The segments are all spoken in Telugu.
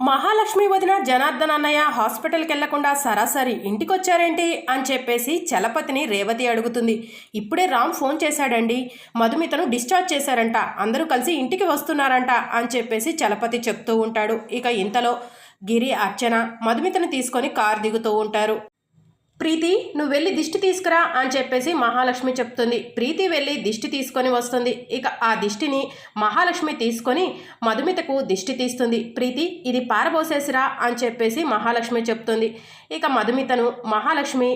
మహాలక్ష్మి వదిన జనార్దన్ అన్నయ్య హాస్పిటల్కి వెళ్ళకుండా సరాసరి ఇంటికొచ్చారేంటి అని చెప్పేసి చలపతిని రేవతి అడుగుతుంది. ఇప్పుడే రామ్ ఫోన్ చేశాడండి. మధుమితను డిశ్చార్జ్ చేశారంట. అందరూ కలిసి ఇంటికి వస్తున్నారంట అని చెప్పేసి చలపతి చెప్తూ ఉంటాడు. ఇక ఇంతలో గిరి అర్చన మధుమితను తీసుకొని కారు దిగుతూ ఉంటారు. ప్రీతి నువ్వు వెళ్ళి దిష్టి తీసుకురా అని చెప్పేసి మహాలక్ష్మి చెప్తుంది. ప్రీతి వెళ్ళి దిష్టి తీసుకొని వస్తుంది. ఇక ఆ దిష్టిని మహాలక్ష్మి తీసుకొని మధుమితకు దిష్టి తీస్తుంది. ప్రీతి ఇది పారబోసేసిరా అని చెప్పేసి మహాలక్ష్మి చెప్తుంది. ఇక మధుమితను మహాలక్ష్మి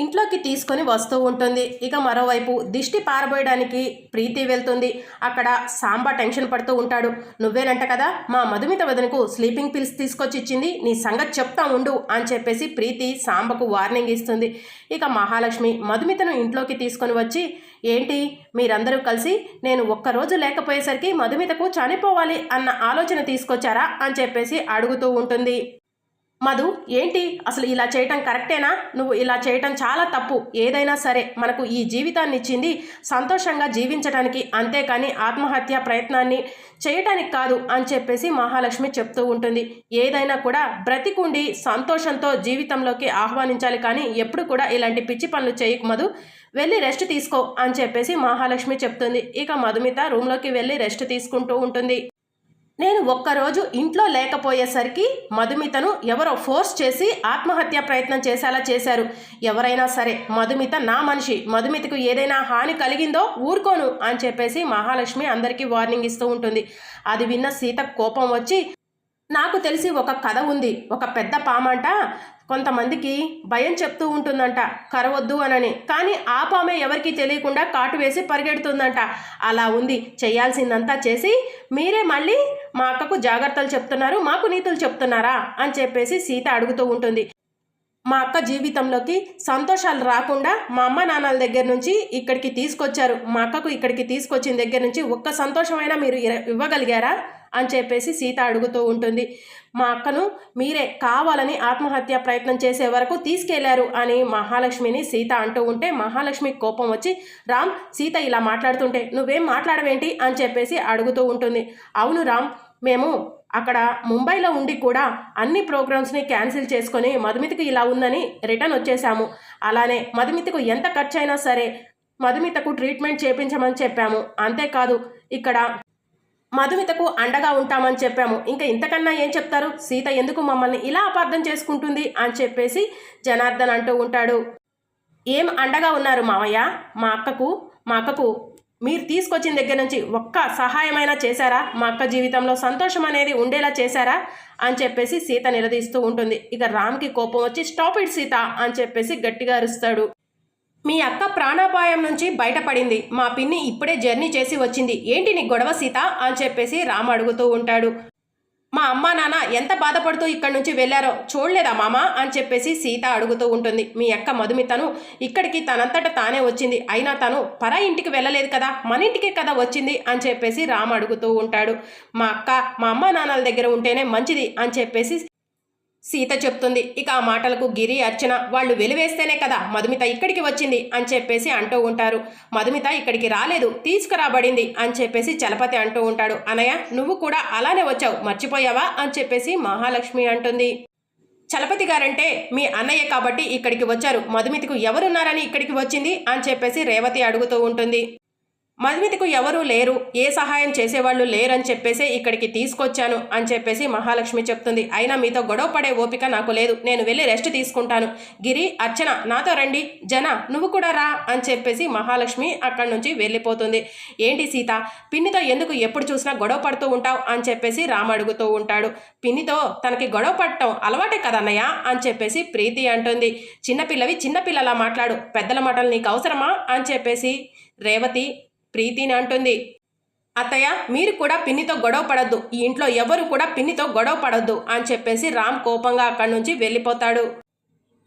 ఇంట్లోకి తీసుకొని వస్తూ ఉంటుంది. ఇక మరోవైపు దిష్టి పారబోయడానికి ప్రీతి వెళ్తుంది. అక్కడ సాంబా టెన్షన్ పడుతూ ఉంటాడు. నువ్వేనంట కదా మా మధుమిత వదనకు స్లీపింగ్ పిల్స్ తీసుకొచ్చి ఇచ్చింది నీ సంగతి చెప్తా ఉండు అని చెప్పేసి ప్రీతి సాంబకు వార్నింగ్ ఇస్తుంది. ఇక మహాలక్ష్మి మధుమితను ఇంట్లోకి తీసుకొని వచ్చి ఏంటి మీరందరూ కలిసి నేను ఒక్కరోజు లేకపోయేసరికి మధుమితకు చనిపోవాలి అన్న ఆలోచన తీసుకొచ్చారా? అని చెప్పేసి అడుగుతూ ఉంటుంది. మధు ఏంటి? అసలు ఇలా చేయటం కరెక్టేనా? నువ్వు ఇలా చేయటం చాలా తప్పు. ఏదైనా సరే మనకు ఈ జీవితాన్ని ఇచ్చింది సంతోషంగా జీవించడానికి అంతేకాని ఆత్మహత్య ప్రయత్నాన్ని చేయటానికి కాదు అని చెప్పేసి మహాలక్ష్మి చెప్తూ ఉంటుంది. ఏదైనా కూడా బ్రతికుండి సంతోషంతో జీవితంలోకి ఆహ్వానించాలి కానీ ఎప్పుడు కూడా ఇలాంటి పిచ్చి పనులు చేయకు మధు. వెళ్ళి రెస్ట్ తీసుకో అని చెప్పేసి మహాలక్ష్మి చెప్తుంది. ఇక మధుమిత రూమ్లోకి వెళ్ళి రెస్ట్ తీసుకుంటూ ఉంటుంది. నేను ఒక్కరోజు ఇంట్లో లేకపోయేసరికి మధుమితను ఎవరో ఫోర్స్ చేసి ఆత్మహత్య ప్రయత్నం చేసేలా చేశారు. ఎవరైనా సరే మధుమిత నా మనిషి మధుమితకు ఏదైనా హాని కలిగిందో ఊరుకోను అని చెప్పేసి మహాలక్ష్మి అందరికీ వార్నింగ్ ఇస్తూ ఉంటుంది. అది విన్న సీత కోపం వచ్చి నాకు తెలిసి ఒక కథ ఉంది ఒక పెద్ద పామంట కొంతమందికి భయం చెప్తూ ఉంటుందంట కరవద్దు అనని. కానీ ఆ పామె ఎవరికి తెలియకుండా కాటు వేసి పరిగెడుతుందంట. అలా ఉంది చేయాల్సిందంతా చేసి మీరే మళ్ళీ మా అక్కకు జాగ్రత్తలు చెప్తున్నారు మాకు నీతులు చెప్తున్నారా అని చెప్పేసి సీత అడుగుతూ ఉంటుంది. మా అక్క జీవితంలోకి సంతోషాలు రాకుండా మా అమ్మ నాన్నల దగ్గర నుంచి ఇక్కడికి తీసుకొచ్చారు. మా అక్కకు ఇక్కడికి తీసుకొచ్చిన దగ్గర నుంచి ఒక్క సంతోషమైనా మీరు ఇర- ఇవ్వగలిగారా? అని చెప్పేసి సీత అడుగుతూ ఉంటుంది. మా అక్కను మీరే కావాలని ఆత్మహత్య ప్రయత్నం చేసే వరకు తీసుకెళ్ళారు అని మహాలక్ష్మిని సీత అంటూ ఉంటే మహాలక్ష్మి కోపం వచ్చి రామ్ సీత ఇలా మాట్లాడుతుంటే నువ్వేం మాట్లాడవేంటి అని చెప్పేసి అడుగుతూ ఉంటుంది. అవును రామ్ మేము అక్కడ ముంబైలో ఉండి కూడా అన్ని ప్రోగ్రామ్స్ని క్యాన్సిల్ చేసుకొని మధుమితకు ఇలా ఉందని రిటర్న్ వచ్చేసాము. అలానే మధుమితకు ఎంత ఖర్చు అయినా సరే మధుమితకు ట్రీట్మెంట్ చేపించమని చెప్పాము. అంతేకాదు ఇక్కడ మధుమితకు అండగా ఉంటామని చెప్పాము. ఇంకా ఇంతకన్నా ఏం చెప్తారు? సీత ఎందుకు మమ్మల్ని ఇలా అపార్థం చేసుకుంటుంది అని చెప్పేసి జనార్దన్ అంటూ ఉంటాడు. ఏం అండగా ఉన్నారు మావయ్య? మా అక్కకు మా అక్కకు మీరు తీసుకొచ్చిన దగ్గర నుంచి ఒక్క సహాయమైనా చేశారా? మా అక్క జీవితంలో సంతోషం అనేది ఉండేలా చేశారా? అని చెప్పేసి సీత నిలదీస్తూ ఉంటుంది. ఇక రామ్కి కోపం వచ్చి స్టాప్ ఇట్ సీత అని చెప్పేసి గట్టిగా అరుస్తాడు. మీ అక్క ప్రాణాపాయం నుంచి బయటపడింది. మా పిన్ని ఇప్పుడే జర్నీ చేసి వచ్చింది. ఏంటి నీ గొడవ సీత? అని చెప్పేసి రామ్ అడుగుతూ ఉంటాడు. మా అమ్మ నాన్న ఎంత బాధపడుతూ ఇక్కడి నుంచి వెళ్ళారో చూడలేదా మామ? అని చెప్పేసి సీత అడుగుతూ ఉంటుంది. మీ అక్క మధుమితను ఇక్కడికి తనంతట తానే వచ్చింది. అయినా తను పరా ఇంటికి వెళ్ళలేదు కదా మన ఇంటికే కదా వచ్చింది అని చెప్పేసి రామ్ అడుగుతూ ఉంటాడు. మా అక్క మా అమ్మ నాన్నల దగ్గర ఉంటేనే మంచిది అని చెప్పేసి సీత చెప్తుంది ఇక ఆ మాటలకు గిరి అర్చన వాళ్ళు వెలివేస్తేనే కదా మధుమిత ఇక్కడికి వచ్చింది అని చెప్పేసి అంటూ ఉంటారు. మధుమిత ఇక్కడికి రాలేదు తీసుకురాబడింది అని చెప్పేసి చలపతి అంటూ ఉంటాడు. అనయ్య నువ్వు కూడా అలానే వచ్చావు మర్చిపోయావా? అని చెప్పేసి మహాలక్ష్మి అంటుంది. చలపతి గారంటే మీ అన్నయ్య కాబట్టి ఇక్కడికి వచ్చారు మధుమితకు ఎవరున్నారని ఇక్కడికి వచ్చింది? అని చెప్పేసి రేవతి అడుగుతూ ఉంటుంది. మధుమితకు ఎవరూ లేరు. ఏ సహాయం చేసేవాళ్ళు లేరని చెప్పేసి ఇక్కడికి తీసుకొచ్చాను అని చెప్పేసి మహాలక్ష్మి చెప్తుంది. అయినా మీతో గొడవ పడే ఓపిక నాకు లేదు. నేను వెళ్ళి రెస్ట్ తీసుకుంటాను. గిరి అర్చన నాతో రండి. జన నువ్వు కూడా రా అని చెప్పేసి మహాలక్ష్మి అక్కడి నుంచి వెళ్ళిపోతుంది. ఏంటి సీత పిన్నితో ఎందుకు ఎప్పుడు చూసినా గొడవ పడుతూ ఉంటావు అని చెప్పేసి రామ్ అడుగుతూ ఉంటాడు. పిన్నితో తనకి గొడవ పడటం అలవాటే కదన్నయ్య అని చెప్పేసి ప్రీతి అంటుంది. చిన్నపిల్లవి చిన్నపిల్లలా మాట్లాడు. పెద్దల మాటలు నీకు అవసరమా అని చెప్పేసి రేవతి ప్రీతిని అంటుంది. అత్తయ్య మీరు కూడా పిన్నితో గొడవ పడద్దు. ఈ ఇంట్లో ఎవరు కూడా పిన్నితో గొడవ పడద్దు అని చెప్పేసి రామ్ కోపంగా అక్కడి నుంచి వెళ్ళిపోతాడు.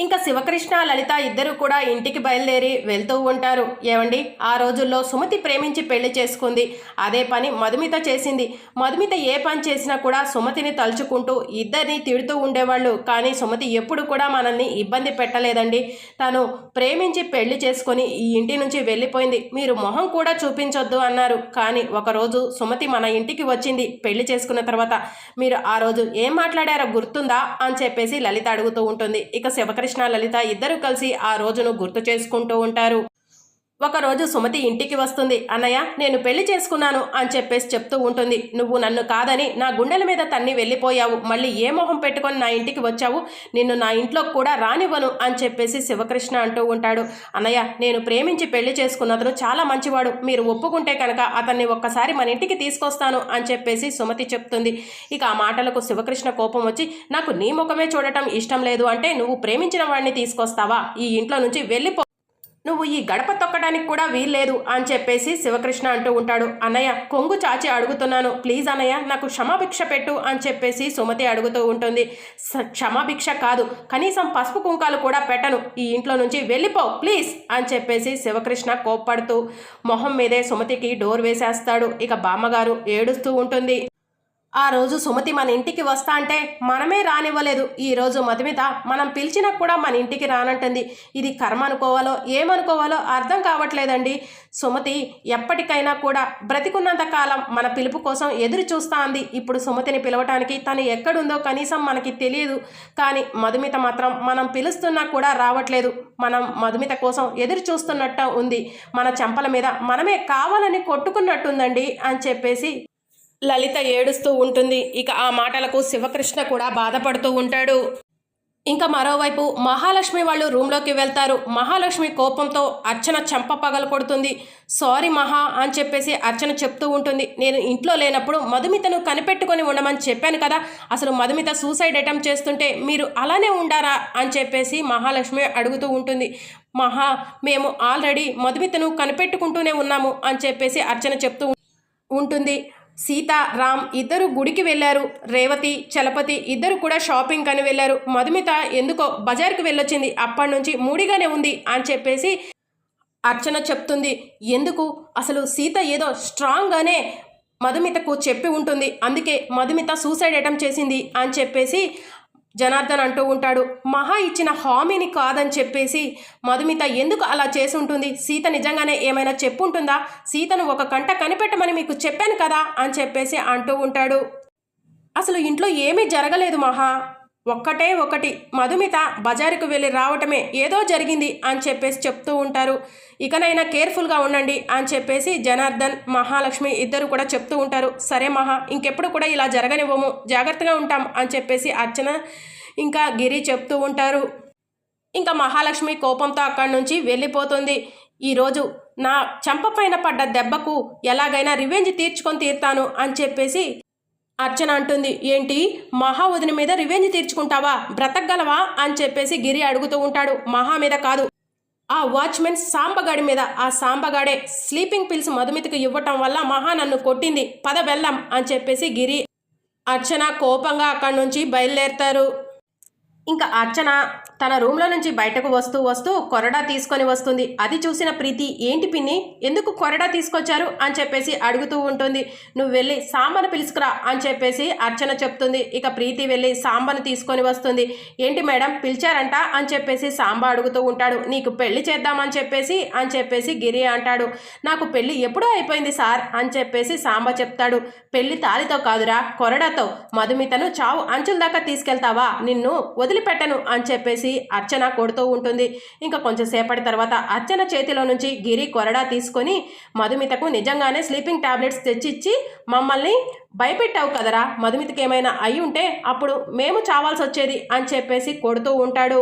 ఇంకా శివకృష్ణ లలిత ఇద్దరు కూడా ఇంటికి బయలుదేరి వెళ్తూ ఉంటారు. ఏమండి? ఆ రోజుల్లో సుమతి ప్రేమించి పెళ్ళి చేసుకుంది. అదే పని మధుమిత చేసింది. మధుమిత ఏ పని చేసినా కూడా సుమతిని తలుచుకుంటూ ఇద్దరిని తిడుతూ ఉండేవాళ్ళు. కానీ సుమతి ఎప్పుడు కూడా మనల్ని ఇబ్బంది పెట్టలేదండి. తను ప్రేమించి పెళ్ళి చేసుకొని ఈ ఇంటి నుంచి వెళ్ళిపోయింది. మీరు మొహం కూడా చూపించొద్దు అన్నారు. కానీ ఒకరోజు సుమతి మన ఇంటికి వచ్చింది పెళ్ళి చేసుకున్న తర్వాత. మీరు ఆ రోజు ఏం మాట్లాడారో గుర్తుందా? అని చెప్పేసి లలిత అడుగుతూ ఉంటుంది. ఇక శివకృష్ణ లలిత ఇద్దరు కలిసి ఆ రోజును గుర్తు చేసుకుంటూ ఉంటారు. ఒకరోజు సుమతి ఇంటికి వస్తుంది. అన్నయ్య నేను పెళ్ళి చేసుకున్నాను అని చెప్పేసి చెప్తూ ఉంటుంది. నువ్వు నన్ను కాదని నా గుండెల మీద తన్ని వెళ్ళిపోయావు. మళ్ళీ ఏ మొహం పెట్టుకొని నా ఇంటికి వచ్చావు? నిన్ను నా ఇంట్లో కూడా రానివ్వను అని చెప్పేసి శివకృష్ణ అంటూ ఉంటాడు. అన్నయ్య నేను ప్రేమించి పెళ్ళి చేసుకున్నతను చాలా మంచివాడు. మీరు ఒప్పుకుంటే కనుక అతన్ని ఒక్కసారి మన ఇంటికి తీసుకొస్తాను అని చెప్పేసి సుమతి చెప్తుంది. ఇక ఆ మాటలకు శివకృష్ణ కోపం వచ్చి నాకు నీ ముఖమే చూడటం ఇష్టం లేదు. అంటే నువ్వు ప్రేమించిన వాడిని తీసుకొస్తావా? ఈ ఇంట్లో నుంచి వెళ్ళిపో నువ్వు ఈ గడప తొక్కడానికి కూడా వీల్లేదు అని చెప్పేసి శివకృష్ణ అంటూ ఉంటాడు. అన్నయ్య కొంగు చాచి అడుగుతున్నాను. ప్లీజ్ అన్నయ్య నాకు క్షమాభిక్ష పెట్టు అని చెప్పేసి సుమతి అడుగుతూ ఉంటుంది. క్షమాభిక్ష కాదు. కనీసం పసుపు కుంకాలు కూడా పెట్టను. ఈ ఇంట్లో నుంచి వెళ్ళిపో ప్లీజ్ అని చెప్పేసి శివకృష్ణ కోప్పడుతూ మొహం మీదే సుమతికి డోర్ వేసేస్తాడు. ఇక బామ్మగారు ఏడుస్తూ ఉంటుంది. ఆ రోజు సుమతి మన ఇంటికి వస్తా అంటే మనమే రానివ్వలేదు. ఈ రోజు మధుమిత మనం పిలిచినా కూడా మన ఇంటికి రానంటుంది. ఇది కర్మ అనుకోవాలో ఏమనుకోవాలో అర్థం కావట్లేదండి. సుమతి ఎప్పటికైనా కూడా బ్రతికున్నంత కాలం మన పిలుపు కోసం ఎదురు చూస్తా అంది ఇప్పుడు సుమతిని పిలవటానికి తను ఎక్కడుందో కనీసం మనకి తెలియదు. కానీ మధుమిత మాత్రం మనం పిలుస్తున్నా కూడా రావట్లేదు. మనం మధుమిత కోసం ఎదురు చూస్తున్నట్టు ఉంది. మన చెంపల మీద మనమే కావాలని కొట్టుకున్నట్టుందండి అని చెప్పేసి లలిత ఏడుస్తూ ఉంటుంది. ఇక ఆ మాటలకు శివకృష్ణ కూడా బాధపడుతూ ఉంటాడు. ఇంకా మరోవైపు మహాలక్ష్మి వాళ్ళు రూమ్లోకి వెళ్తారు. మహాలక్ష్మి కోపంతో అర్చన చెంప పగల కొడుతుంది. సారీ మహా అని చెప్పేసి అర్చన చెప్తూ ఉంటుంది. నేను ఇంట్లో లేనప్పుడు మధుమితను కనిపెట్టుకొని ఉండమని చెప్పాను కదా. అసలు మధుమిత సూసైడ్ అటెంప్ట్ చేస్తుంటే మీరు అలానే ఉండారా? అని చెప్పేసి మహాలక్ష్మి అడుగుతూ ఉంటుంది. మహా మేము ఆల్రెడీ మధుమితను కనిపెట్టుకుంటూనే ఉన్నాము అని చెప్పేసి అర్చన చెప్తూ ఉంటుంది. సీత రామ్ ఇద్దరు గుడికి వెళ్ళారు. రేవతి చలపతి ఇద్దరు కూడా షాపింగ్ అని వెళ్ళారు. మధుమిత ఎందుకో బజార్కి వెళ్ళొచ్చింది. అప్పటి నుంచి మూడిగానే ఉంది అని చెప్పేసి అర్చన చెప్తుంది. ఎందుకు? అసలు సీత ఏదో స్ట్రాంగ్గానే మధుమితకు చెప్పి ఉంటుంది. అందుకే మధుమిత సూసైడ్ అటెంప్ట్ చేసింది అని చెప్పేసి జనార్దన్ అంటూ ఉంటాడు మహా ఇచ్చిన హామీని కాదని చెప్పేసి మధుమిత ఎందుకు అలా చేసి ఉంటుంది సీత నిజంగానే ఏమైనా చెప్పుంటుందా? సీతను ఒక కంట కనిపెట్టమని మీకు చెప్పాను కదా అని చెప్పేసి అంటూ ఉంటాడు. అసలు ఇంట్లో ఏమీ జరగలేదు మహా. ఒక్కటే ఒకటి. మధుమిత బజారుకు వెళ్ళి రావటమే ఏదో జరిగింది అని చెప్పేసి చెప్తూ ఉంటారు. ఇకనైనా కేర్ఫుల్గా ఉండండి అని చెప్పేసి జనార్దన్ మహాలక్ష్మి ఇద్దరు కూడా చెప్తూ ఉంటారు. సరే మహా ఇంకెప్పుడు కూడా ఇలా జరగనివ్వము. జాగ్రత్తగా ఉంటాం అని చెప్పేసి అర్చన ఇంకా గిరి చెప్తూ ఉంటారు. ఇంకా మహాలక్ష్మి కోపంతో అక్కడి నుంచి వెళ్ళిపోతుంది. ఈరోజు నా చెంప పైన పడ్డ దెబ్బకు ఎలాగైనా రివెంజ్ తీర్చుకొని తీరుతాను అని చెప్పేసి అర్చన అంటుంది. ఏంటి? మహా వదిన మీద రివెంజ్ తీర్చుకుంటావా? బ్రతకగలవా? అని చెప్పేసి గిరి అడుగుతూ ఉంటాడు. మహా మీద కాదు. ఆ వాచ్మెన్ సాంబగాడి మీద. ఆ సాంబగాడే స్లీపింగ్ పిల్స్ మధుమితకు ఇవ్వటం వల్ల మహా నన్ను కొట్టింది. పద వెళ్ళం అని చెప్పేసి గిరి అర్చన కోపంగా అక్కడి నుంచి బయలుదేరుతారు. ఇంకా అర్చన తన రూమ్లో నుంచి బయటకు వస్తూ వస్తూ కొరడా తీసుకొని వస్తుంది. అది చూసిన ప్రీతి ఏంటి పిన్ని? ఎందుకు కొరడా తీసుకొచ్చారు? అని చెప్పేసి అడుగుతూ ఉంటుంది. నువ్వు వెళ్ళి సాంబను పిలుచుకురా అని చెప్పేసి అర్చన చెప్తుంది. ఇక ప్రీతి వెళ్ళి సాంబను తీసుకొని వస్తుంది. ఏంటి మేడం పిలిచారంట? అని చెప్పేసి సాంబ అడుగుతూ ఉంటాడు. నీకు పెళ్ళి చేద్దామని చెప్పేసి? అని చెప్పేసి గిరి అంటాడు. నాకు పెళ్ళి ఎప్పుడో అయిపోయింది సార్ అని చెప్పేసి సాంబ చెప్తాడు. పెళ్ళి తాలితో కాదురా కొరడాతో. మధుమితను చావు అంచుల దాకా తీసుకెళ్తావా? నిన్ను వదిలిపెట్టను అని చెప్పేసి అర్చన కొడుతూ ఉంటుంది. ఇంకా కొంచెం సేపటి తర్వాత అర్చన చేతిలో నుంచి గిరి కొరడా తీసుకొని మధుమితకు నిజంగానే స్లీపింగ్ టాబ్లెట్స్ తెచ్చిచ్చి మమ్మల్ని భయపెట్టావు కదరా మధుమితకి ఏమైనా అయి ఉంటే అప్పుడు మేము చావాల్సి వచ్చేది అని చెప్పేసి కొడుతూ ఉంటాడు.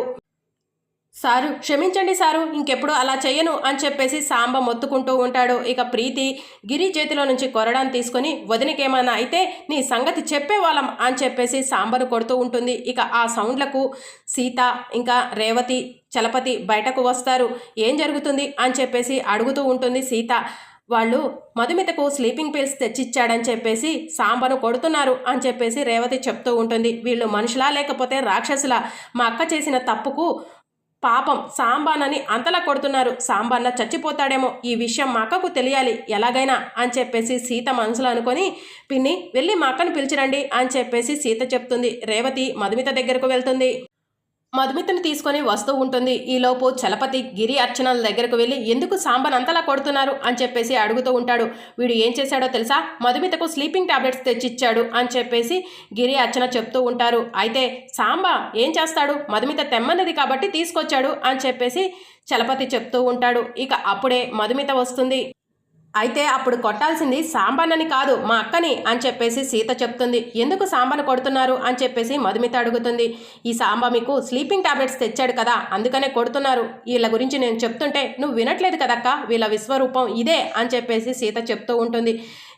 సారు క్షమించండి సారు ఇంకెప్పుడు అలా చేయను అని చెప్పేసి సాంబ మొత్తుకుంటూ ఉంటాడు. ఇక ప్రీతి గిరి చేతిలో నుంచి కొరడాన్ని తీసుకొని వదినకేమైనా అయితే నీ సంగతి చెప్పేవాళ్ళం అని చెప్పేసి సాంబను కొడుతూ ఉంటుంది. ఇక ఆ సౌండ్లకు సీత ఇంకా రేవతి చలపతి బయటకు వస్తారు. ఏం జరుగుతుంది అని చెప్పేసి అడుగుతూ ఉంటుంది సీత. వాళ్ళు మధుమితకు స్లీపింగ్ పిల్స్ తెచ్చిచ్చాడని చెప్పేసి సాంబను కొడుతున్నారు అని చెప్పేసి రేవతి చెప్తూ ఉంటుంది. వీళ్ళు మనుషులా లేకపోతే రాక్షసులా. మా అక్క చేసిన తప్పుకు పాపం సాంబానని అంతలా కొడుతున్నారు. సాంబాన్న చచ్చిపోతాడేమో. ఈ విషయం మా అక్కకు తెలియాలి. ఎలాగైనా అని చెప్పేసి సీత మనసులో అనుకొని పిన్ని వెళ్ళి మా అక్కను పిలిచిరండి అని చెప్పేసి సీత చెప్తుంది. రేవతి మధుమిత దగ్గరకు వెళ్తుంది. మధుమితని తీసుకొని వస్తూ ఉంటుంది. ఈలోపు చలపతి గిరి అర్చనల దగ్గరకు వెళ్ళి ఎందుకు సాంబన్ అంతలా కొడుతున్నారు? అని చెప్పేసి అడుగుతూ ఉంటాడు. వీడు ఏం చేశాడో తెలుసా? మధుమితకు స్లీపింగ్ టాబ్లెట్స్ తెచ్చిచ్చాడు అని చెప్పేసి గిరి అర్చన చెప్తూ ఉంటారు. అయితే సాంబ ఏం చేస్తాడు? మధుమిత తెమ్మన్నది కాబట్టి తీసుకొచ్చాడు అని చెప్పేసి చలపతి చెప్తూ ఉంటాడు. ఇక అప్పుడే మధుమిత వస్తుంది. అయితే అప్పుడు కొట్టాల్సింది సాంబన్నని కాదు మా అక్కని అని చెప్పేసి సీత చెప్తుంది. ఎందుకు సాంబను కొడుతున్నారు అని చెప్పేసి మధుమిత అడుగుతుంది. ఈ సాంబ మీకు స్లీపింగ్ టాబ్లెట్స్ తెచ్చాడు కదా అందుకనే కొడుతున్నారు. వీళ్ళ గురించి నేను చెప్తుంటే నువ్వు వినట్లేదు కదక్క వీళ్ళ విశ్వరూపం ఇదే అని చెప్పేసి సీత చెప్తూ ఉంటుంది.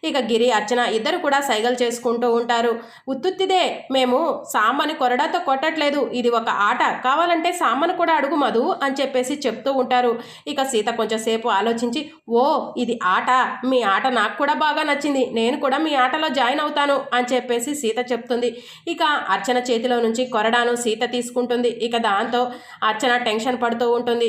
ఇక గిరి అర్చన ఇద్దరు కూడా సైగలు చేసుకుంటూ ఉంటారు. ఉత్తుత్తిదే మేము సాంబని కొరడాతో కొట్టట్లేదు ఇది ఒక ఆట కావాలంటే సామాను కూడా అడుగు మధు అని చెప్పేసి చెప్తూ ఉంటారు. ఇక సీత కొంచెంసేపు ఆలోచించి ఓ ఇది ఆట మీ ఆట నాకు కూడా బాగా నచ్చింది నేను కూడా మీ ఆటలో జాయిన్ అవుతాను అని చెప్పేసి సీత చెప్తుంది. ఇక అర్చన చేతిలో నుంచి కొరడాను సీత తీసుకుంటుంది. ఇక దాంతో అర్చన టెన్షన్ పడుతూ ఉంటుంది.